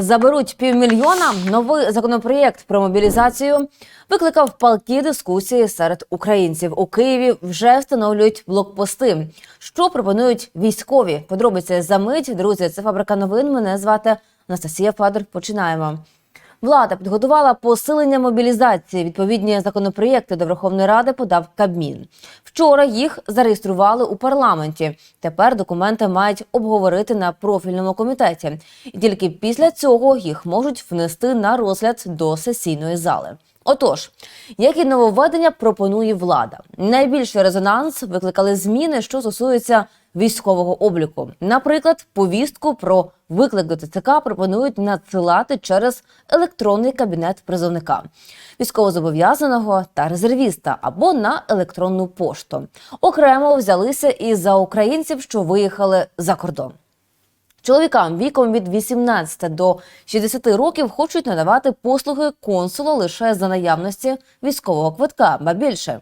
Заберуть півмільйона. Новий законопроєкт про мобілізацію викликав палкі дискусії серед українців. У Києві вже встановлюють блокпости. Що пропонують військові? Подробиці за мить. Друзі, це фабрика новин. Мене звати Анастасія Федор. Починаємо. Влада підготувала посилення мобілізації. Відповідні законопроєкти до Верховної Ради подав Кабмін. Вчора їх зареєстрували у парламенті. Тепер документи мають обговорити на профільному комітеті, і тільки після цього їх можуть внести на розгляд до сесійної зали. Отож, які нововведення пропонує влада? Найбільший резонанс викликали зміни, що стосуються військового обліку. Наприклад, повістку про виклик до ТЦК пропонують надсилати через електронний кабінет призовника, військовозобов'язаного та резервіста або на електронну пошту. Окремо взялися і за українців, що виїхали за кордон. Чоловікам віком від 18 до 60 років хочуть надавати послуги консула лише за наявності військового квитка, ба більше.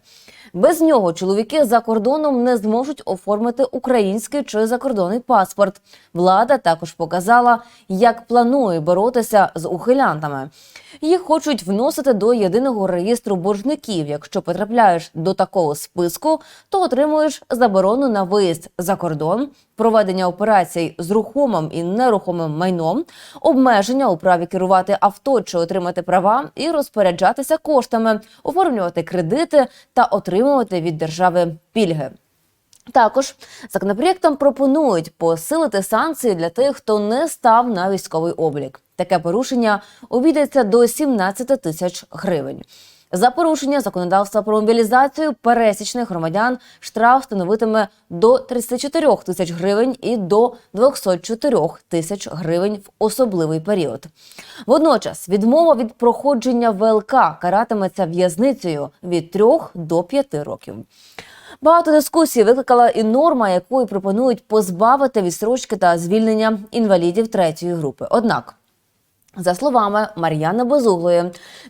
Без нього чоловіки за кордоном не зможуть оформити український чи закордонний паспорт. Влада також показала, як планує боротися з ухилянтами. Їх хочуть вносити до єдиного реєстру боржників. Якщо потрапляєш до такого списку, то отримуєш заборону на виїзд за кордон, проведення операцій з рухомим і нерухомим майном, обмеження у праві керувати авто чи отримати права і розпоряджатися коштами, оформлювати кредити та отримувати від держави пільги. Також законопроєктом пропонують посилити санкції для тих, хто не став на військовий облік. Таке порушення обійдеться до 17 тисяч гривень. За порушення законодавства про мобілізацію пересічних громадян штраф становитиме до 34 тисяч гривень і до 204 тисяч гривень в особливий період. Водночас відмова від проходження ВЛК каратиметься в'язницею від 3 до 5 років. Багато дискусій викликала і норма, якою пропонують позбавити відсрочки та звільнення інвалідів третьої групи. Однак за словами Мар'яни Безуглої,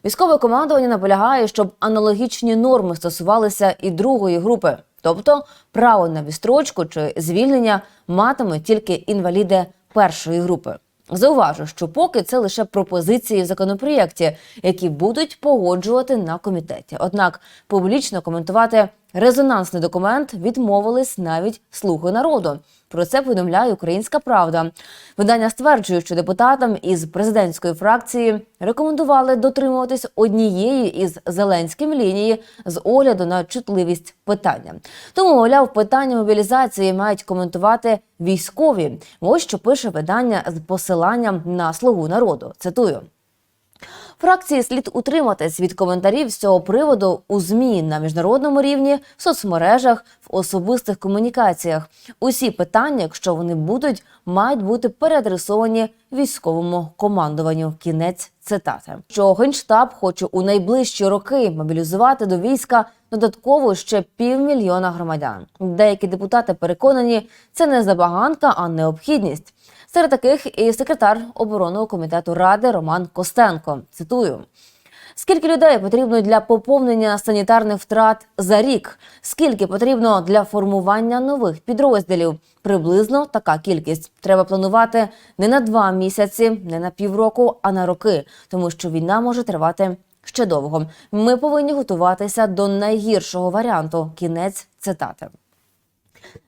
військове командування наполягає, щоб аналогічні норми стосувалися і другої групи, тобто право на відстрочку чи звільнення матимуть тільки інваліди першої групи. Зауважу, що поки це лише пропозиції в законопроєкті, які будуть погоджувати на комітеті. Однак публічно коментувати резонансний документ відмовились навіть слуги народу. Про це повідомляє Українська Правда. Видання стверджує, що депутатам із президентської фракції рекомендували дотримуватись однієї із Зеленським лінії з огляду на чутливість питання. Тому, мовляв, питання мобілізації мають коментувати військові. Ось що пише видання з посиланням на слугу народу. Цитую. Фракції слід утриматись від коментарів з цього приводу у змі на міжнародному рівні, в соцмережах, в особистих комунікаціях. Усі питання, якщо вони будуть, мають бути переадресовані військовому командуванню. Кінець цитати. Що генштаб хоче у найближчі роки мобілізувати до війська додатково ще півмільйона громадян. Деякі депутати переконані, це не забаганка, а необхідність. Серед таких і секретар оборонного комітету ради Роман Костенко. Цитую. Скільки людей потрібно для поповнення санітарних втрат за рік? Скільки потрібно для формування нових підрозділів? Приблизно така кількість. Треба планувати не на два місяці, не на півроку, а на роки, тому що війна може тривати ще довго. Ми повинні готуватися до найгіршого варіанту. Кінець цитати.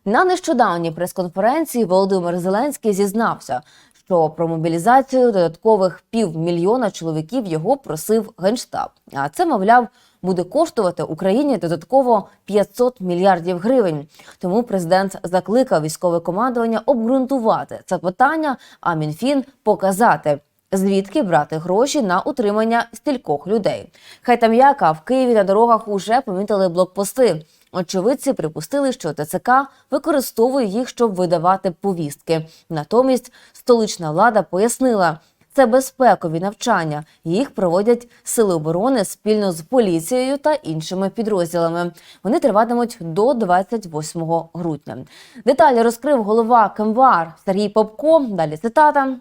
На нещодавній прес-конференції Володимир Зеленський зізнався, що про мобілізацію додаткових півмільйона чоловіків його просив генштаб. А це, мовляв, буде коштувати Україні додатково 500 мільярдів гривень. Тому президент закликав військове командування обґрунтувати це питання, а мінфін показати. Звідки брати гроші на утримання стількох людей? Хай там яка в Києві на дорогах уже помітили блокпости. Очевидці припустили, що ТЦК використовує їх, щоб видавати повістки. Натомість столична влада пояснила, це безпекові навчання. Їх проводять сили оборони спільно з поліцією та іншими підрозділами. Вони триватимуть до 28 грудня. Деталі розкрив голова КМВАР Сергій Попко. Далі цитата.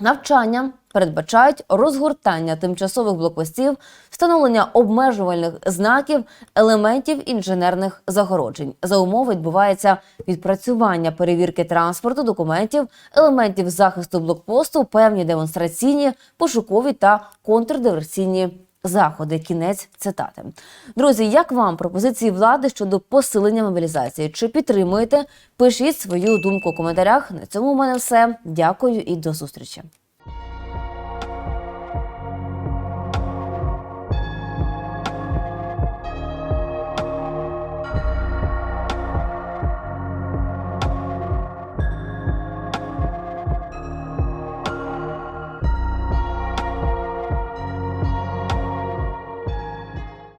Навчання передбачають розгортання тимчасових блокпостів, встановлення обмежувальних знаків, елементів інженерних загороджень. За умови відбувається відпрацювання перевірки транспорту, документів, елементів захисту блокпосту, певні демонстраційні, пошукові та контрдиверсійні заходи. Кінець цитати. Друзі, як вам пропозиції влади щодо посилення мобілізації? Чи підтримуєте? Пишіть свою думку у коментарях. На цьому у мене все. Дякую і до зустрічі.